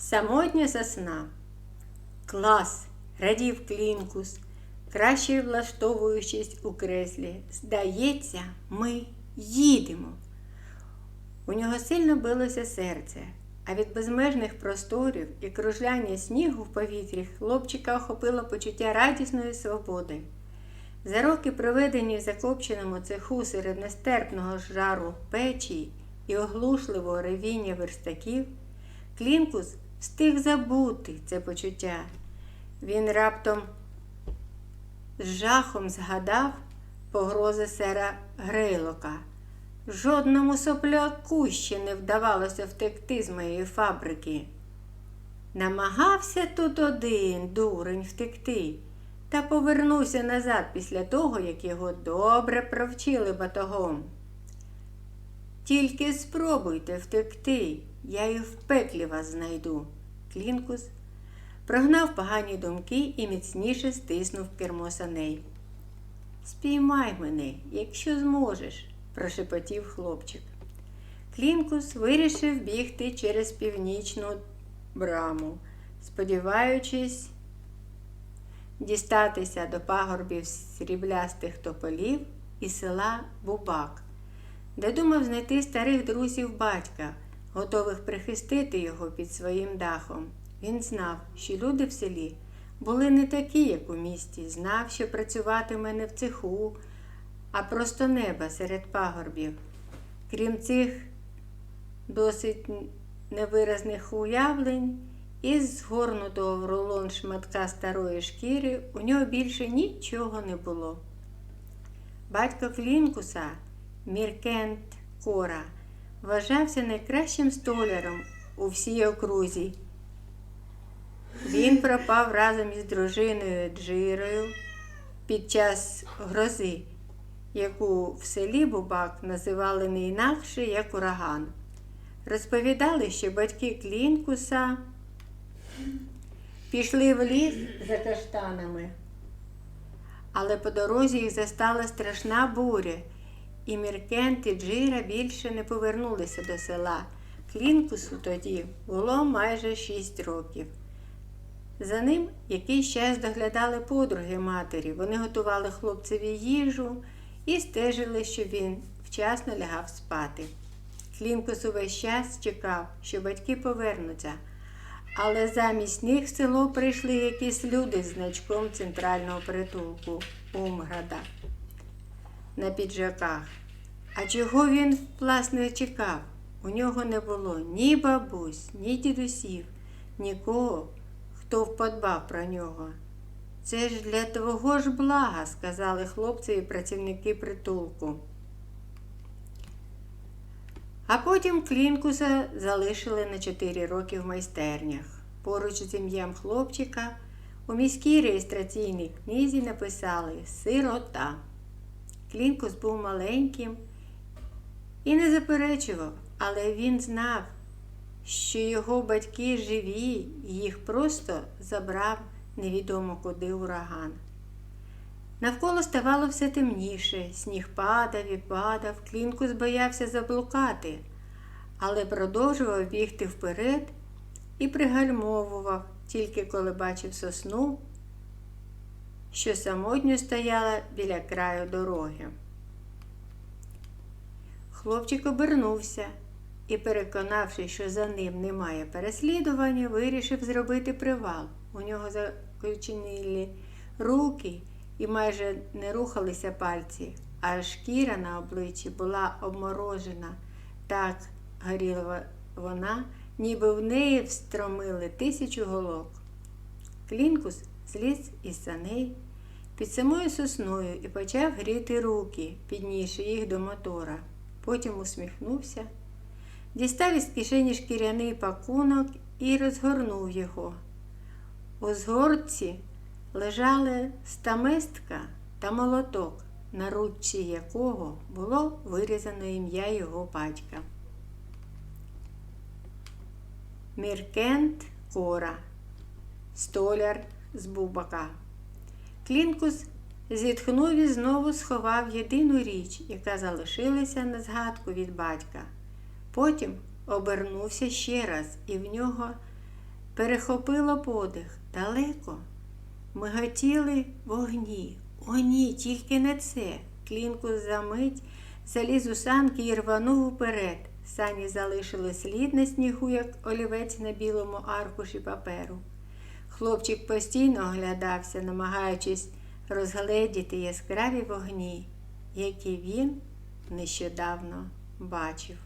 Самотня сосна. Клас, радів Клінкус, краще влаштовуючись у креслі. Здається, ми їдемо. У нього сильно билося серце, а від безмежних просторів і кружляння снігу в повітрі хлопчика охопило почуття радісної свободи. За роки, проведені в закопченому цеху серед нестерпного жару печі і оглушливого ревіння верстаків, Клінкус встиг забути це почуття. Він раптом з жахом згадав погрози сера Грейлока. Жодному сопляку ще не вдавалося втекти з моєї фабрики. Намагався тут один дурень втекти та повернувся назад після того, як його добре провчили батогом. Тільки спробуйте втекти, я і в пеклі вас знайду. Клінкус прогнав погані думки і міцніше стиснув кермо саней. Спіймай мене, якщо зможеш, прошепотів хлопчик. Клінкус вирішив бігти через північну браму, сподіваючись дістатися до пагорбів сріблястих тополів і села Бубак, де думав знайти старих друзів батька, готових прихистити його під своїм дахом. Він знав, що люди в селі були не такі, як у місті, знав, що працюватиме не в цеху, а просто неба серед пагорбів. Крім цих досить невиразних уявлень, із згорнутого в рулон шматка старої шкіри у нього більше нічого не було. Батько Клінкуса, Міркент Кора, вважався найкращим столяром у всій окрузі. Він пропав разом із дружиною Джирою під час грози, яку в селі Бубак називали не інакше як ураган. Розповідали, що батьки Клінкуса пішли в ліс за каштанами, але по дорозі їх застала страшна буря, і Міркент і Джира більше не повернулися до села. Клінкусу тоді було майже шість років. За ним якийсь час доглядали подруги матері. Вони готували хлопцеві їжу і стежили, щоб він вчасно лягав спати. Клінкус увесь час чекав, що батьки повернуться, але замість них в село прийшли якісь люди з значком центрального притулку Умграда на піджаках. А чого він власне чекав? У нього не було ні бабусь, ні дідусів, нікого, хто вподбав про нього. Це ж для твого ж блага, сказали хлопці і працівники притулку. А потім Клінкуса залишили на 4 роки в майстернях. Поруч з ім'ям хлопчика у міській реєстраційній книзі написали Сирота. Клінкус був маленьким і не заперечував, але він знав, що його батьки живі, і їх просто забрав невідомо куди ураган. Навколо ставало все темніше, сніг падав і падав, Клінкус боявся заблукати, але продовжував бігти вперед і пригальмовував, тільки коли бачив сосну, що самотньо стояла біля краю дороги. Хлопчик обернувся і, переконавшись, що за ним немає переслідування, вирішив зробити привал. У нього закоченілі руки і майже не рухалися пальці, а шкіра на обличчі була обморожена. Так горіла вона, ніби в неї встромили тисячу голок. Клінкус зліз із саней під самою сосною і почав гріти руки, піднісши їх до мотора. Потім усміхнувся, дістав із кишені шкіряний пакунок і розгорнув його. У згорці лежали стамистка та молоток, на ручці якого було вирізано ім'я його батька. Міркент Кора, столяр з Бубака. Клінкус зітхнув і знову сховав єдину річ, яка залишилася на згадку від батька. Потім обернувся ще раз, і в нього перехопило подих далеко. Миготіли вогні. О, ні, тільки не це. Клінку за мить заліз у санки і рванув уперед. Сані залишили слід на снігу, як олівець на білому аркуші паперу. Хлопчик постійно оглядався, намагаючись розгледіти яскраві вогні, які він нещодавно бачив.